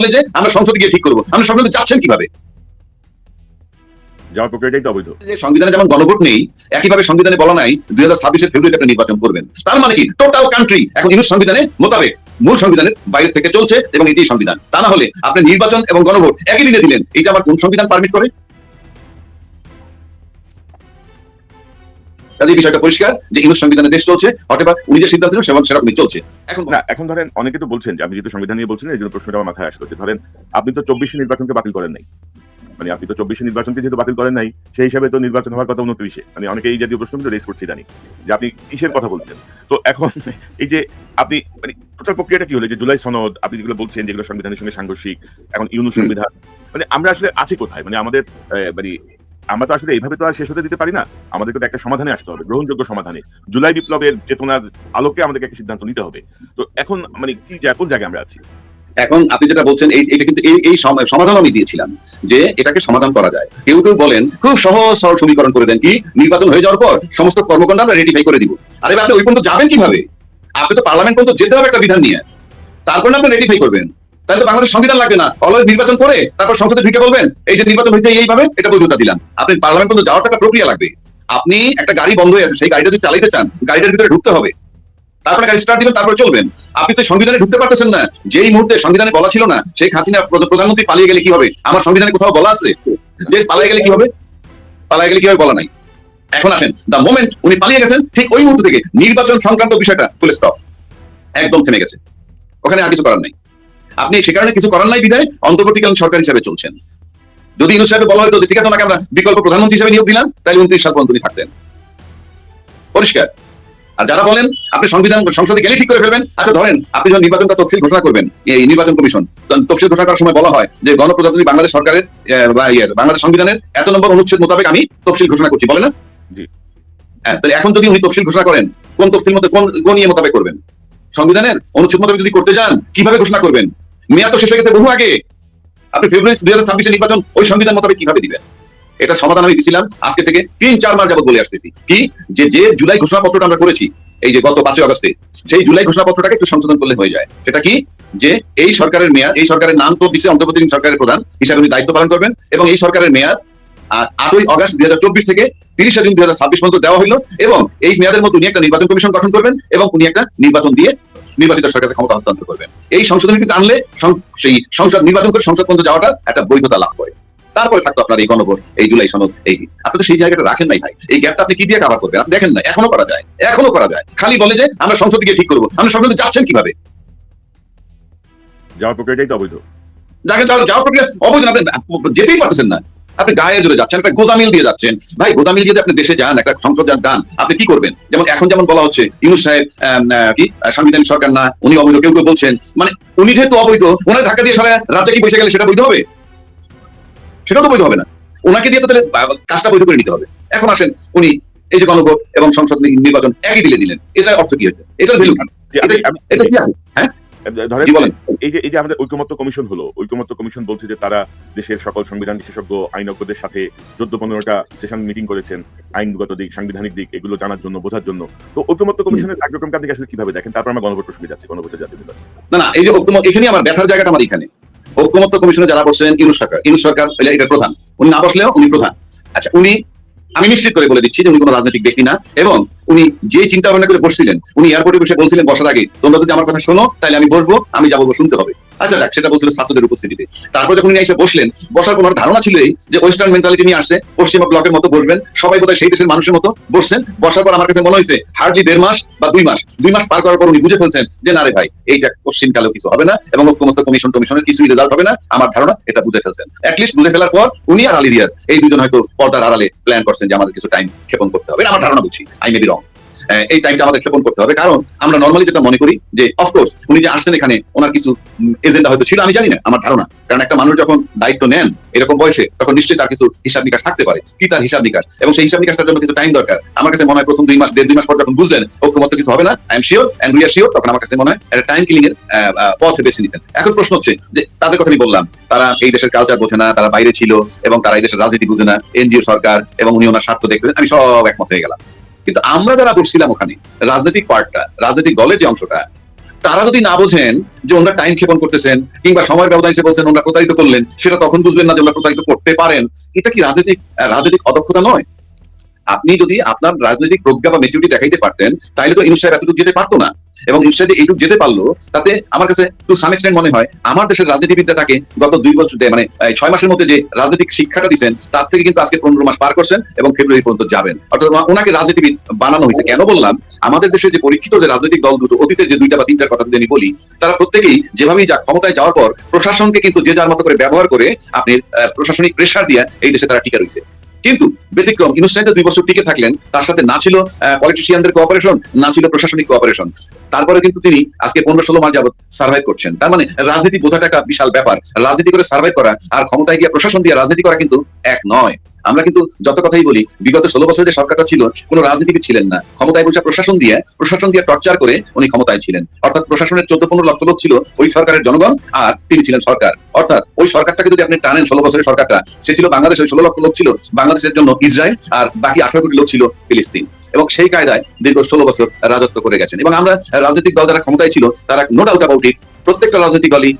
বলে যে আমরা সংসদে গিয়ে ঠিক করব। আমরা সংসদে যাচ্ছেন কীভাবে? যাওয়ার প্রক্রিয়াটাই তো অবৈধ। যে সংবিধানে যেমন গণভোট নেই একইভাবে সংবিধানে বলা নাই দুই হাজার ছাব্বিশের ফেব্রুয়ারিতে আপনি নির্বাচন করবেন। তার মানে কি? টোটাল কান্ট্রি এখন ইউনুস সংবিধানে মোতাবেক মূল সংবিধানের বাইরে থেকে চলছে এবং এটি সংবিধান। তা না হলে আপনি নির্বাচন এবং গণভোট একই দিনে দিলেন। এটা আমার কোন সংবিধান পারমিট করে? কাজে বিষয়টা পরিষ্কার যে ইউনুস সংবিধানে দেশ চলছে অথবা উনি যে সিদ্ধান্ত নেন সেরকম সেরকমই চলছে। এখন না এখন ধরেন অনেকে তো বলছেন যে আপনি যেহেতু সংবিধান নিয়ে বলছেন এই জন্য প্রশ্নটা আমার মাথায় আসলো যে ধরেন আপনি তো চব্বিশে নির্বাচনকে বাতিল করেন নাই। মানে আপনি তো চব্বিশে নির্বাচনকে যেহেতু বাতিল করেন নাই সেই হিসাবে তো নির্বাচন হওয়ার কথা উনত্রিশে। মানে অনেকে এই জাতীয় প্রশ্ন কিন্তু রেস করছি জানি যে আপনি কিসের কথা বলছেন? তো এখন এই যে আপনি মানে টোটাল প্রক্রিয়াটা কি হলো? যে জুলাই সনদ আপনি যেগুলো বলছেন যেগুলো সংবিধানের সঙ্গে সাংঘর্ষিক এখন ইউনু সংবিধান মানে আমরা আসলে আছি কোথায়? মানে আমাদের মানে আমরা তো আসলে এইভাবে তো আর শেষ হতে দিতে পারি না। আমাদেরকে তো একটা সমাধানে আসতে হবে, গ্রহণযোগ্য সমাধানে। জুলাই বিপ্লবের চেতনার আলোকে আমাদেরকে একটা সিদ্ধান্ত নিতে হবে। তো এখন মানে কি কোন জায়গায় আমরা আছি? এখন আপনি যেটা বলছেন এটা কিন্তু এই এই সমাধান আমি দিয়েছিলাম, যে এটাকে সমাধান করা যায়। কেউ কেউ বলেন, খুব সহজ সরল সমীকরণ করে দেন কি, নির্বাচন হয়ে যাওয়ার পর সমস্ত কর্মকাণ্ড আমরা রেডিফাই করে দিব। আরে আপনি ওই পর্যন্ত যাবেন কীভাবে? আপনি তো পার্লামেন্ট পর্যন্ত যেতে হবে একটা বিধান নিয়ে। তারপর আপনি রেডিফাই করবেন। তাহলে তো বাংলাদেশ সংবিধান লাগবে না। অলওয়েজ নির্বাচন করে তারপর সংসদে ঢুকে বলবেন, এই যে নির্বাচন হয়েছে এইভাবে এটা বৈধতা দিলাম। আপনি পার্লামেন্ট পর্যন্ত যাওয়ার একটা প্রক্রিয়া লাগবে। আপনি একটা গাড়ি বন্ধ হয়ে আছে, সেই গাড়িটা যদি চালাইতে চান, গাড়িটার ভিতরে ঢুকতে হবে। তারপরে গাড়ি স্টার্ট দিবেন, তারপর চলবেন। আপনি তো সংবিধানে ঢুকতে পারতেছেন না। যেই মুহূর্তে সংবিধানে বলা ছিল না, শেখ হাসিনা প্রধা- প্রধানমন্ত্রী পালিয়ে গেলে কি হবে? আমার সংবিধানে কোথাও বলা আছে যে পালিয়ে গেলে কি হবে? পালিয়ে গেলে কি হবে বলা নাই? এখন আসেন দ্য মোমেন্ট উনি পালিয়ে গেছেন, ঠিক ওই মুহূর্ত থেকে নির্বাচন সংক্রান্ত বিষয়টা ফুল স্টপ একদম থেমে গেছে। ওখানে আর কিছু করার নাই। আপনি সে কারণে কিছু করার নাই বিধায় অন্তর্বর্তীকালীন সরকার হিসেবে চলছেন। যদি ইউনুস সাহেব বলা হয়তো ঠিক আছে ওনাকে আমরা বিকল্প প্রধানমন্ত্রী হিসেবে নিয়োগ দিলাম তাহলে উনত্রিশ সাল পর্যন্ত থাকতেন। পরিষ্কার। আর যারা বলেন আপনি সংবিধান সংসদে গেলে ঠিক করে ফেলবেন। আচ্ছা ধরেন আপনি যখন নির্বাচনটা তফসিল ঘোষণা করবেন এই নির্বাচন কমিশন তফসিল ঘোষণা করার সময় বলা হয় যে গণপ্রজাতন্ত্রী বাংলাদেশ সরকারের বা ইয়ের বাংলাদেশ সংবিধানের এত নম্বর অনুচ্ছেদ মোতাবেক আমি তফসিল ঘোষণা করছি। বলে না? হ্যাঁ, তাহলে এখন যদি উনি তফসিল ঘোষণা করেন কোন তফসিল মতো কোন কোন ইয়ে মোতাবেক করবেন? সংবিধানের অনুচ্ছেদ মোতাবেক যদি করতে যান, কীভাবে ঘোষণা করবেন? মেয়াদ তো শেষ হয়ে গেছে বহু আগে। আপনি ফেব্রুয়ারি দুই হাজার ছাব্বিশে নির্বাচন ওই সংবিধান মোতাবেক কীভাবে দিবেন? এটা সমাধান আমি দিছিলাম, আজকে থেকে তিন, চার মাস যাবত বলে আসতেছি। কি? যে যে জুলাই ঘোষণাপত্রটা আমরা করেছি, এই যে গত পাঁচই আগস্টে, সেই জুলাই ঘোষণাপত্রটাকে একটু সংশোধন করলে হয়ে যায়। সেটা কি? যে এই সরকারের মেয়াদ, এই সরকারের নাম তো দিচ্ছে অন্তর্বর্তীকালীন সরকারের প্রধান হিসাবে উনি দায়িত্ব পালন করবেন এবং এই সরকারের মেয়াদ আটই আগস্ট দুই হাজার চব্বিশ থেকে তিরিশে জুন দুই হাজার ছাব্বিশ পর্যন্ত দেওয়া হলো এবং এই মেয়াদের মধ্যে উনি একটা নির্বাচন কমিশন গঠন করবেন এবং উনি একটা নির্বাচন দিয়ে নির্বাচিত সরকারের ক্ষমতা হস্তান্তর করবেন। এই সংশোধন কিন্তু আনলে সেই সংসদ নির্বাচন করে সংসদ পর্যন্ত যাওয়াটা একটা বৈধতা লাভ করে। তারপরে থাকতো আপনার এই গণভোট এই জুলাই সনদ এই আপনি তো সেই জায়গাটা রাখেন নাই ভাই। এই গ্যাপটা আপনি কি দিয়ে কাভার করবেন? আপনি দেখেন না এখনও করা যায় এখনও করা যায়। খালি বলে যে আমরা সংসদে গিয়ে ঠিক করব। আমরা সংসদে যাচ্ছেন কীভাবে? যাওয়ার প্রক্রিয়াটাই তো অবৈধ। যাকে যাওয়ার যাওয়ার প্রক্রিয়া অবৈধ আপনি যেতেই পারতেছেন না। আপনি গায়ে জোরে যাচ্ছেন একটা গোজামিল দিয়ে যাচ্ছেন। ভাই গোজামিল দিয়ে আপনি দেশে যান একটা সংসদ যান আপনি কি করবেন? যেমন এখন যেমন বলা হচ্ছে ইউনুস সাহেব কি সাংবিধানিক সরকার না উনি অবৈধ কেউ কেউ বলছেন। মানে উনি যেহেতু অবৈধ ওনার ধাক্কা দিয়ে সারা রাজ্যে কি বসে গেলে সেটা বৈধ হবে? সেটাও তো বৈধ হবে না। ওনাকে দিয়ে তো তাহলে কাজটা বৈধ করে নিতে হবে। এখন আসেন উনি এই যে গণভোট এবং সংসদ নির্বাচন একই দিলে দিলেন। এটার অর্থ কি হচ্ছে? এটার ভ্যালু এটা কি আছে? হ্যাঁ? ধরেন এই যে এই যে আমাদের কমিশন হলো কমিশন বলছে যে তারা দেশের সকল সংবিধান বিশেষজ্ঞ আইনজ্ঞদের সাথে চোদ্দ পনেরোটা সেশন মিটিং করেছেন আইনগত দিক সাংবিধানিক দিক এগুলো জানার জন্য বোঝার জন্য। তো ঐকমত্য কমিশনের কার্যক্রমকে আপনি আসলে কীভাবে দেখেন? তারপর আমরা গণভোট প্রসঙ্গে যাচ্ছি গণভোটের জাতীয় না না এই যে ঐক্যমত এখানে আমার ব্যথার জায়গাটা আমার এখানে। ঐক্যমত্য কমিশনে যারা বসছেন ইউনুস সরকার ইউনুস সরকার এটা প্রধান। উনি না বসলেও উনি প্রধান। আচ্ছা উনি আমি নিশ্চিত করে বলে দিচ্ছি যে উনি কোনো রাজনৈতিক ব্যক্তি না এবং উনি যে চিন্তা ভাবনা করে বসছিলেন, উনি এয়ারপোর্টে বসে বলছিলেন, বসার আগে তোমরা যদি আমার কথা শোনো, তাহলে আমি বসবো, আমি যাব শুনতে হবে। আচ্ছা দেখ, সেটা বলছিল ছাত্রদের উপস্থিতিতে। তারপর যখন উনি এসে বসলেন, বসার কোনো ধারণা ছিল এই যে ওয়েস্টার্ন মেন্টালিটি নিয়ে আসছে, পশ্চিমা ব্লকের মতো বসবেন, সবাই বোধহয় সেই দেশের মানুষের মতো বসছেন, বসার পর আমার কাছে মনে হয়েছে হার্ডলি দেড় মাস বা দুই মাস। দুই মাস পার করার পর উনি বুঝে ফেলছেন যে, না রে ভাই, এইটা কোশ্চিন কালেও কিছু হবে না এবং ঐক্যমত্য কমিশন কমিশনের কিছুই রেজাল্ট হবে না। আমার ধারণা এটা বুঝে ফেলছেন। অ্যাটলিস্ট বুঝে ফেলার পর উনি আর আলী রিয়াজ, এই দুজন হয়তো পর্দার আড়ালে প্ল্যান করছেন যে আমাদের কিছু টাইম ক্ষেপণ করতে হবে। আমার ধারণা বুঝছি আই মে বি রং এই টাইমটা আমাদের ক্ষেপণ করতে হবে। কারণ আমরা নর্মালি যেটা মনে করি যে অফকোর্স উনি যে আসছেন এখানে, ওনার কিছু এজেন্ডা হয়তো ছিল, আমি জানি না, আমার ধারণা। কারণ একটা মানুষ যখন দায়িত্ব নেন, এরকম বয়সে, তখন নিশ্চয়ই তার কিছু হিসাব নিকাশ থাকতে পারে, কি তার হিসাব নিকাশ। এবং সেই হিসাব নিকাশটার জন্য কিছু টাইম দরকার। আমার কাছে মনে হয় প্রথম দুই মাস, দেড় দুই মাস পর যখন বুঝলেন, ঐক্যমত্য কিছু হবে না I am sure and we are sure তখন আমার কাছে মনে হয় একটা টাইম কিলিং এর পথ বেছে নিছেন। এখন প্রশ্ন হচ্ছে যে, তাদের কথা আমি বললাম, তারা এই দেশের কালচার বোঝে না, তারা বাইরে ছিল, এবং তারা এই দেশের রাজনীতি বুঝে না এনজিও সরকার, এবং উনি ওনার স্বার্থ দেখতেন আমি সব একমত হয়ে গেলাম। কিন্তু আমরা যারা বসছিলাম ওখানে, রাজনৈতিক পার্টটা, রাজনৈতিক দলের যে অংশটা, তারা যদি না বোঝেন যে ওনারা টাইম ক্ষেপণ করতেছেন কিংবা সময়ের ব্যবধান হিসেবে বলছেন ওনারা প্রতারিত করলেন, সেটা তখন বুঝবেন না যে ওনারা প্রতারিত করতে পারেন। এটা কি রাজনৈতিক রাজনৈতিক অদক্ষতা নয়? আপনি যদি আপনার রাজনৈতিক প্রজ্ঞা বা মেচুরিটি দেখাইতে পারতেন তাহলে তো ইউনুস সাহেব এতটুকু যেতে পারতো না। এবং সাহেব এইটুকু যেতে পারল, তাতে আমার কাছে টু সাম এক্সটেন্ট মনে হয়, আমার দেশের রাজনীতিবিদরা তাকে গত দুই বছর মানে ছয় মাসের মধ্যে যে রাজনৈতিক শিক্ষাটা দিচ্ছেন তার থেকে কিন্তু আজকে পনেরো মাস পার করছেন এবং ফেব্রুয়ারি পর্যন্ত যাবেন। অর্থাৎ ওনাকে রাজনীতিবিদ বানানো হয়েছে। কেন বললাম? আমাদের দেশে যে পরীক্ষিত যে রাজনৈতিক দল দুটো অতীতের যে দুইটা বা তিনটার কথা যদি আমি বলি, তারা প্রত্যেকেই যেভাবেই যা ক্ষমতায় যাওয়ার পর, প্রশাসনকে কিন্তু যে যার মতো করে ব্যবহার করে, আপনি প্রশাসনিক প্রেশার দিয়ে এই দেশে তারা টিকে রয়েছে। কিন্তু ব্যতিক্রম ইনোসেন্ট দুই বছর টিকে থাকলেন, তার সাথে না ছিল পলিটিশিয়ানদের কোঅপারেশন না ছিল প্রশাসনিক কোঅপারেশন তারপরে কিন্তু তিনি আজকে পনেরো ষোলো মাস যাবত সার্ভাইভ করছেন। তার মানে রাজনীতি বোঝাটা বিশাল ব্যাপার। রাজনীতি করে সার্ভাইভ করা আর ক্ষমতায় গিয়ে প্রশাসন দিয়ে রাজনীতি করা কিন্তু এক নয়। আমরা কিন্তু যত কথাই বলি, বিগত ষোলো বছরের যে সরকারটা ছিল, কোনো রাজনীতিবিদ ছিলেন না। ক্ষমতায় বসে প্রশাসন দিয়ে প্রশাসন দিয়ে টর্চার করে উনি ক্ষমতায় ছিলেন। অর্থাৎ প্রশাসনের চোদ্দ পনেরো লক্ষ লোক ছিল ওই সরকারের জনগণ আর তিনি ছিলেন সরকার। অর্থাৎ ওই সরকারটাকে যদি আপনি টানেন ষোলো বছরের সরকারটা, সে ছিল বাংলাদেশের ষোলো লক্ষ লোক ছিল, বাংলাদেশের জন্য ইসরায়েল আর বাকি আঠারো কোটি লোক ছিল ফিলিস্তিন। এবং সেই কায়দায় দীর্ঘ ষোলো বছর রাজত্ব করে গেছেন। এবং আমরা রাজনৈতিক দল যারা ক্ষমতায় ছিল, তারা নো ডাউট অ্যাবাউট ইট প্রত্যেকটা রাজনৈতিক দলই